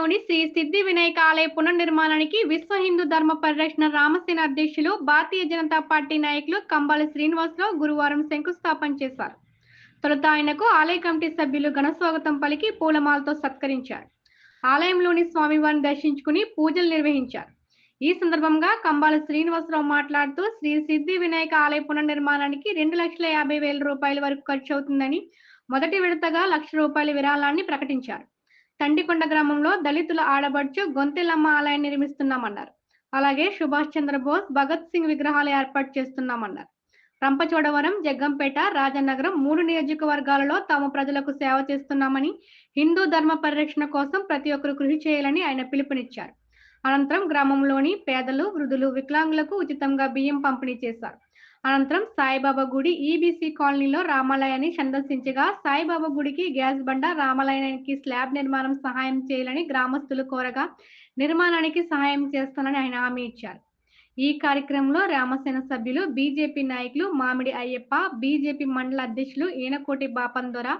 గ్రామం శ్రీ సిద్ధి వినాయక ఆలయ పునర్నిర్మాణానికి విశ్వ హిందూ ధర్మ పరిరక్షణ రామసేన అధ్యక్షులు భారతీయ జనతా పార్టీ నాయకులు కంబాల శ్రీనివాసరావు గురువారం శంకుస్థాపన చేశారు. తొలుత ఆయనకు ఆలయ కమిటీ సభ్యులు ఘన స్వాగతం పలికి పూలమాలతో సత్కరించారు. ఆలయంలోని స్వామివారిని దర్శించుకుని పూజలు నిర్వహించారు. ఈ సందర్భంగా కంబాల శ్రీనివాసరావు మాట్లాడుతూ శ్రీ సిద్ధి వినాయక ఆలయ పునర్నిర్మాణానికి రెండు లక్షల యాభై వేల రూపాయల వరకు ఖర్చు అవుతుందని మొదటి విడతగా లక్ష రూపాయల విరాళాన్ని ప్రకటించారు. తండికొండ గ్రామంలో దళితుల ఆడబడుచు గొంతెలమ్మ ఆలయాన్ని నిర్మిస్తున్నామన్నారు. అలాగే సుభాష్ చంద్రబోస్ భగత్ సింగ్ విగ్రహాలు ఏర్పాటు చేస్తున్నామన్నారు. రంపచోడవరం జగ్గంపేట రాజనగరం మూడు నియోజకవర్గాలలో తాము ప్రజలకు సేవ చేస్తున్నామని హిందూ ధర్మ పరిరక్షణ కోసం ప్రతి ఒక్కరు కృషి చేయాలని ఆయన పిలుపునిచ్చారు. అనంతరం గ్రామంలోని పేదలు వృద్ధులు వికలాంగులకు ఉచితంగా బియ్యం పంపిణీ చేశారు. అనంతరం సాయిబాబా గుడి ఈబీసీ కాలనీలో రామాలయాన్ని సందర్శించగా సాయిబాబా గుడికి గ్యాస్ బండ రామాలయానికి స్లాబ్ నిర్మాణం సహాయం చేయాలని గ్రామస్తులు కోరగా నిర్మాణానికి సహాయం చేస్తానని ఆయన హామీ ఇచ్చారు. ఈ కార్యక్రమంలో రామసేన సభ్యులు బీజేపీ నాయకులు మామిడి అయ్యప్ప బీజేపీ మండల అధ్యక్షులు ఈనకోటి బాపందొర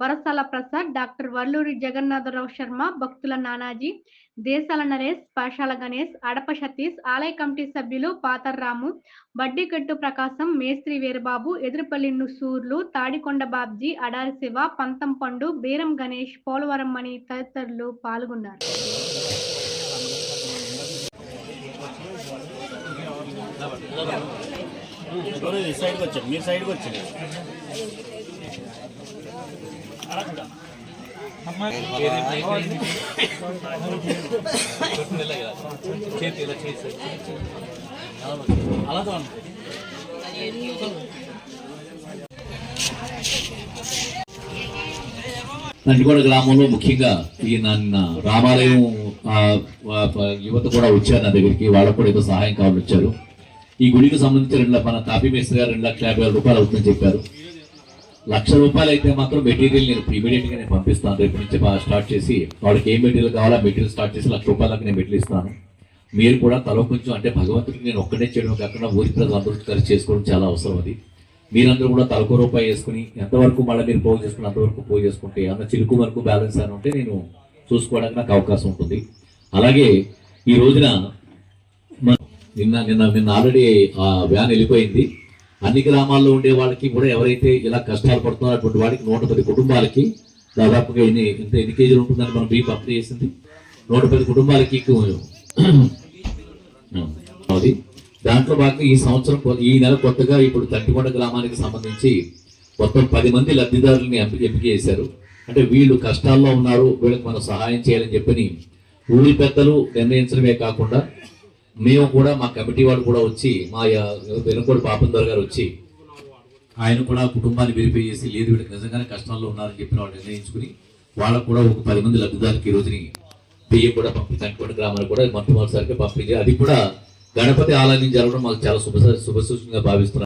వరసాల ప్రసాద్ డాక్టర్ వల్లూరి జగన్నాథరావు శర్మ భక్తుల నానాజీ దేశాల నరేష్ పాషాల గణేష్ అడప సతీష్ ఆలయ కమిటీ సభ్యులు పాతర్రాము బడ్డీకట్టు ప్రకాశం మేస్త్రి వీరబాబు ఎదురుపల్లి సూర్లు తాడికొండ బాబ్జీ అడారి శివ పంతం పండు బీరం గణేష్ పోలవరం మణి తదితరులు పాల్గొన్నారు. ఎవరు ఈ సైడ్కి వచ్చారు. మీరు సైడ్కి వచ్చారు. అలా చూడండి గ్రామంలో ముఖ్యంగా ఈ నన్న రామాలయం యువత కూడా వచ్చారు నా దగ్గరికి. వాళ్ళకు కూడా ఏదో సహాయం కావాలి వచ్చారు. ఈ గుడికి సంబంధించి రెండు మన తాపీ మేస్త్రి గారు రెండు లక్షల యాభై వేల రూపాయలు అవుతుందని చెప్పారు. లక్ష రూపాయలు అయితే మాత్రం మెటీరియల్ నేను ఇమీడియట్గా నేను పంపిస్తాను. రేపు నుంచి స్టార్ట్ చేసి వాళ్ళకి ఏ మెటీరియల్ కావాలో మెటీరియల్ స్టార్ట్ చేసి లక్ష రూపాయలకు నేను మెటీరియల్ ఇస్తాను. మీరు కూడా తలో కొంచెం అంటే భగవంతుడికి నేను ఒక్కడే చేయడం కాకుండా ఊరి ప్రజలు అందరూ చేసుకోవడం చాలా అవసరం అది. మీరందరూ కూడా తలకో రూపాయి వేసుకుని ఎంతవరకు మళ్ళీ మీరు పోగు చేసుకుని అంతవరకు పోగు చేసుకుంటే అన్న చిలుకు వరకు బ్యాలెన్స్ అని ఉంటే నేను చూసుకోవడానికి నాకు అవకాశం ఉంటుంది. అలాగే ఈ రోజున నిన్న నిన్న నిన్న ఆల్రెడీ ఆ వ్యాన్ వెళ్ళిపోయింది. అన్ని గ్రామాల్లో ఉండే వాళ్ళకి కూడా ఎవరైతే ఇలా కష్టాలు పడుతున్నారో అటువంటి వాడికి నూట పది కుటుంబాలకి దాదాపుగా ఎన్ని ఎంత ఎన్ని కేజీలు ఉంటుందని మనం బీప్ అప్లై చేసింది. నూట పది కుటుంబాలకి అది. దాంట్లో భాగంగా ఈ సంవత్సరం ఈ నెల కొత్తగా ఇప్పుడు తంటికొండ గ్రామానికి సంబంధించి మొత్తం పది మంది లబ్ధిదారులని ఎంపిక ఎంపిక చేశారు. అంటే వీళ్ళు కష్టాల్లో ఉన్నారు వీళ్ళకి మనం సహాయం చేయాలని చెప్పని ఊరి పెద్దలు నిర్ణయించడమే కాకుండా మేము కూడా మా కమిటీ వాళ్ళు కూడా వచ్చి మా వెనుకోడు పాపందర్ గారు వచ్చి ఆయన కూడా కుటుంబాన్ని వెరిఫై చేసి లేదు వీళ్ళకి నిజంగానే కష్టాల్లో ఉన్నారని చెప్పిన వాళ్ళు నిర్ణయించుకుని వాళ్ళకు కూడా ఒక పది మంది లబ్ధిదారులకి ఈ రోజుని బియ్యం కూడా పంపించాను కూడా గ్రామాలకు కూడా మొట్టమొదటిసారిగా పంపించి అది కూడా గణపతి ఆలయం జరగడం మాకు చాలా శుభ శుభసూచనగా భావిస్తున్నారు